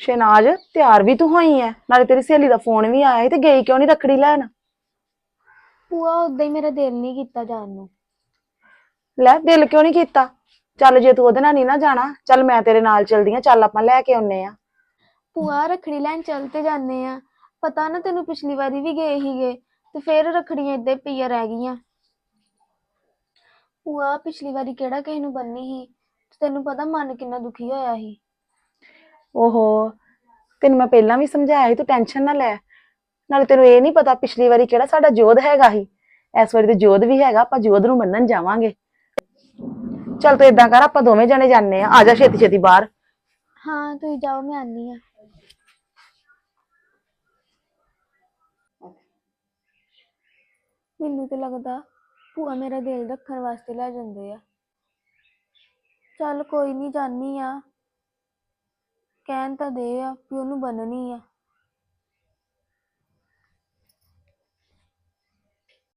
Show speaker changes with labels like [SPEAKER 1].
[SPEAKER 1] ਸ਼ਹਿਨਾਜ਼ ਤਿਆਰ ਵੀ ਤੂੰ ਹੋਈ ਐ। ਨਾਲੇ ਤੇਰੀ ਸਹੇਲੀ ਦਾ ਫੋਨ ਵੀ ਆਇਆ ਸੀ ਤੇ ਗਈ ਕਿਉਂ ਨਹੀਂ ਰੱਖੜੀ ਲੈਣ?
[SPEAKER 2] ਭੂਆ ਉਦਾਂ ਹੀ ਮੇਰਾ ਦਿਲ ਨਹੀਂ ਕੀਤਾ ਜਾਣ ਨੂੰ।
[SPEAKER 1] ਲੈ ਦਿਲ ਕਿਉਂ ਨਹੀਂ ਕੀਤਾ? ਚੱਲ ਜੇ ਤੂੰ ਉਹਦੇ ਨਾਲ ਨਹੀਂ ਨਾ ਜਾਣਾ ਚੱਲ ਮੈਂ ਤੇਰੇ ਨਾਲ ਚਲਦੀ ਆ ਚੱਲ ਆਪਾਂ ਲੈ ਕੇ ਆਉਨੇ ਆ।
[SPEAKER 2] ਭੂਆ ਰੱਖੜੀ ਲੈਣ ਚੱਲ ਤੇ ਜਾਂਦੇ ਆ। ਪਤਾ ਨਾ ਤੈਨੂੰ ਪਿਛਲੀ ਵਾਰੀ ਵੀ ਗਏ ਹੀਗੇ ਤੇ ਫਿਰ ਰੱਖੜੀਆਂ ਏਦਾਂ ਹੀ ਪਈਆਂ ਰਹਿ ਗਈਆਂ। ਭੂਆ ਪਿਛਲੀ ਵਾਰੀ ਕਿਹੜਾ ਕਿਸੇ ਨੂੰ ਬੰਨੀ ਸੀ? ਤੇ ਤੈਨੂੰ ਪਤਾ ਮਨ ਕਿੰਨਾ ਦੁਖੀ ਹੋਇਆ ਸੀ।
[SPEAKER 1] ਓਹੋ, ਤੈਨੂੰ ਮੈਂ ਪਹਿਲਾਂ ਵੀ ਸਮਝਾਇਆ ਸੀ, ਤੂੰ ਟੈਨਸ਼ਨ ਨਾ ਲੈ। ਨਾਲੇ ਤੈਨੂੰ ਇਹ ਨਹੀਂ ਪਤਾ ਪਿਛਲੀ ਵਾਰੀ ਕਿਹੜਾ ਸਾਡਾ ਜੋਧ ਹੈਗਾ ਸੀ। ਇਸ ਵਾਰੀ ਤੇ ਜੋਧ ਵੀ ਹੈਗਾ, ਆਪਾਂ ਜੋਧ ਨੂੰ ਮੰਨਣ ਜਾਵਾਂਗੇ। ਚੱਲ ਤੂੰ ਇਦਾਂ ਕਰ, ਆਪਾਂ ਦੋਵੇਂ ਜਣੇ ਜਾਂਦੇ ਆ ਆ ਜਾ ਛੇਤੀ ਛੇਤੀ ਬਾਹਰ।
[SPEAKER 2] ਹਾਂ, ਤੁਸੀਂ ਜਾਓ, ਮੈਂ ਆਨੀ ਆ ਮੈਨੂੰ ਤੇ ਲੱਗਦਾ ਭੂਆ ਮੇਰਾ ਦਿਲ ਰੱਖਣ ਵਾਸਤੇ ਲੈ ਜਾਂਦੇ ਆ। ਚੱਲ ਕੋਈ ਨਹੀਂ ਜਾਨੀ ਆ ਕਹਿਣ ਤਾਂ ਦੇ ਆ ਵੀ ਉਹਨੂੰ ਬੰਨਣੀ ਆ।